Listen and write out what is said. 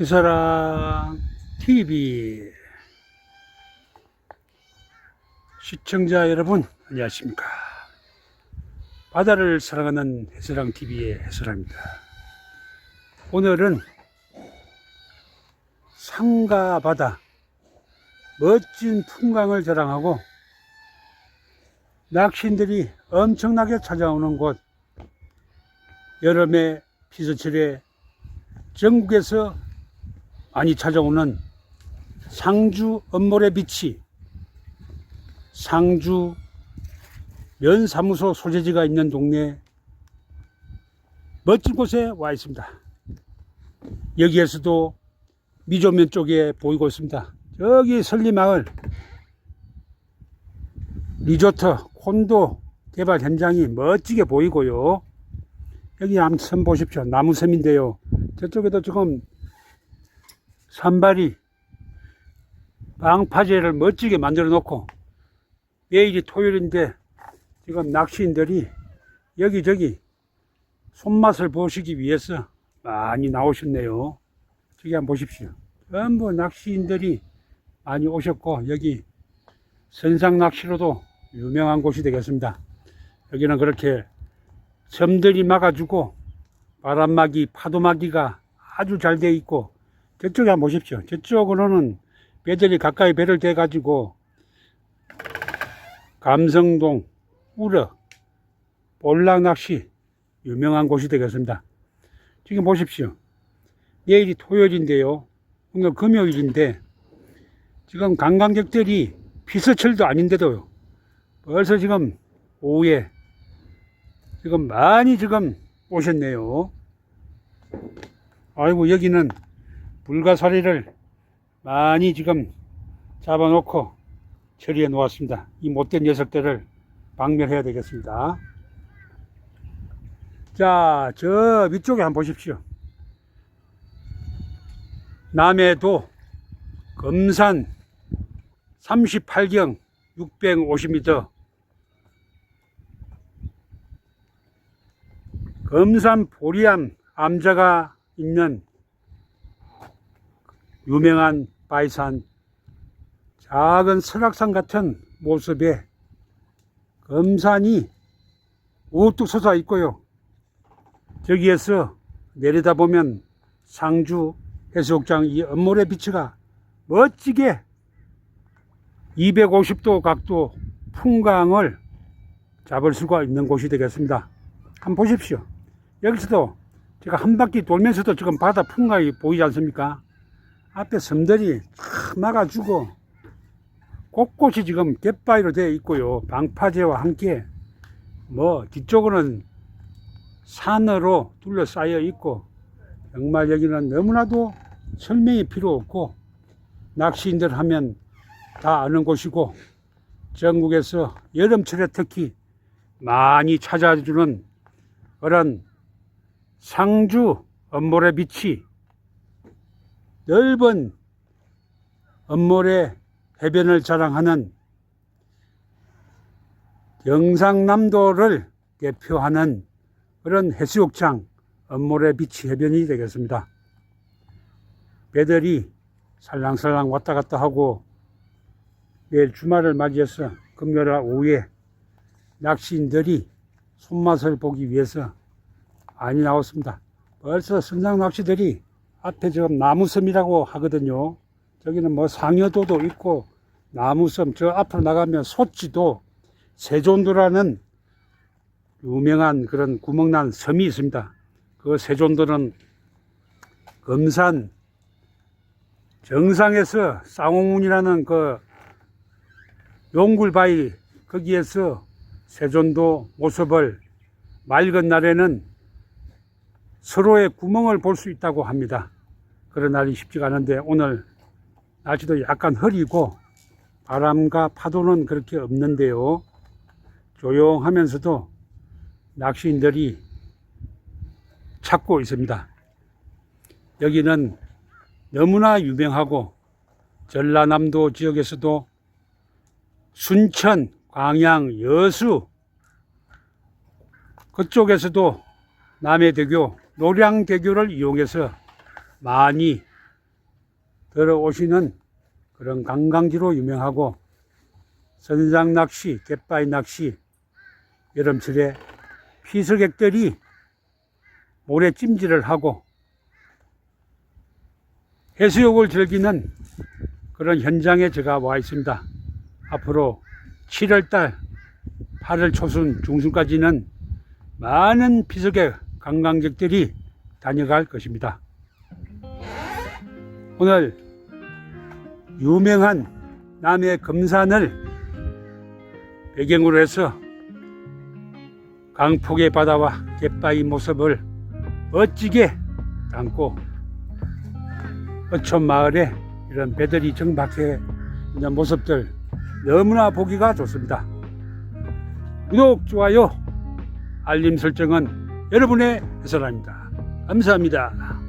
해사랑 TV 시청자 여러분 안녕하십니까? 바다를 사랑하는 해사랑 TV의 해사랑입니다. 오늘은 상가 바다 멋진 풍광을 자랑하고 낚시인들이 엄청나게 찾아오는 곳 여름에 피서철에 전국에서 많이 찾아오는 상주 엄모래 비치 상주 면사무소 소재지가 있는 동네 멋진 곳에 와 있습니다. 여기에서도 미조면 쪽에 보이고 있습니다. 저기 설리마을 리조트 콘도 개발 현장이 멋지게 보이고요. 여기 한섬 보십시오. 나무섬인데요. 저쪽에도 지금 산발이 방파제를 멋지게 만들어 놓고 내일이 토요일인데 지금 낚시인들이 여기저기 손맛을 보시기 위해서 많이 나오셨네요. 저기 한번 보십시오. 전부 낚시인들이 많이 오셨고 여기 선상 낚시로도 유명한 곳이 되겠습니다. 여기는 그렇게 섬들이 막아주고 바람막이, 파도막이가 아주 잘 되어 있고 저쪽에 한번 보십시오. 저쪽으로는 배들이 가까이 배를 대 가지고 감성동, 우럭, 볼락 낚시 유명한 곳이 되겠습니다. 지금 보십시오. 내일이 토요일인데요. 오늘 금요일인데 지금 관광객들이 피서철도 아닌데도요. 벌써 지금 오후에 지금 많이 지금 오셨네요. 아이고 여기는 불가사리를 많이 지금 잡아놓고 처리해 놓았습니다. 이 못된 녀석들을 박멸해야 되겠습니다. 자, 저 위쪽에 한번 보십시오. 남해도 금산 38경 650m 금산 보리암 암자가 있는 유명한 바이산 작은 설악산 같은 모습에 금산이 우뚝 솟아 있고요. 저기에서 내려다보면 상주 해수욕장 이 엄모래 비치가 멋지게 250도 각도 풍광을 잡을 수가 있는 곳이 되겠습니다. 한번 보십시오. 여기서도 제가 한 바퀴 돌면서도 지금 바다 풍광이 보이지 않습니까? 앞에 섬들이 탁 막아주고 곳곳이 지금 갯바위로 되어 있고요. 방파제와 함께 뭐 뒤쪽으로는 산으로 둘러싸여 있고 정말 여기는 너무나도 설명이 필요 없고 낚시인들 하면 다 아는 곳이고 전국에서 여름철에 특히 많이 찾아주는 그런 상주 엄모래 비치 넓은 엄모래 해변을 자랑하는 경상남도를 대표하는 그런 해수욕장 엄모래 비치 해변이 되겠습니다. 배들이 살랑살랑 왔다 갔다 하고 내일 주말을 맞이해서 금요일 오후에 낚시인들이 손맛을 보기 위해서 많이 나왔습니다. 벌써 선상 낚시들이 앞에 지금 나무섬이라고 하거든요. 저기는 뭐 상여도도 있고 나무섬 저 앞으로 나가면 소치도 세존도라는 유명한 그런 구멍난 섬이 있습니다. 그 세존도는 금산 정상에서 쌍홍문이라는 그 용굴바위 거기에서 세존도 모습을 맑은 날에는 서로의 구멍을 볼 수 있다고 합니다. 그런 날이 쉽지가 않은데 오늘 날씨도 약간 흐리고 바람과 파도는 그렇게 없는데요. 조용하면서도 낚시인들이 찾고 있습니다. 여기는 너무나 유명하고 전라남도 지역에서도 순천, 광양, 여수 그쪽에서도 남해대교, 노량대교를 이용해서 많이 들어오시는 그런 관광지로 유명하고 선상 낚시, 갯바위 낚시, 여름철에 피서객들이 모래 찜질을 하고 해수욕을 즐기는 그런 현장에 제가 와 있습니다. 앞으로 7월달, 8월 초순, 중순까지는 많은 피서객 관광객들이 다녀갈 것입니다. 오늘 유명한 남해 금산을 배경으로 해서 강폭의 바다와 갯바위 모습을 멋지게 담고 어촌 마을에 이런 배들이 정박해 있는 모습들 너무나 보기가 좋습니다. 구독, 좋아요, 알림 설정은 여러분의 해설합니다. 감사합니다.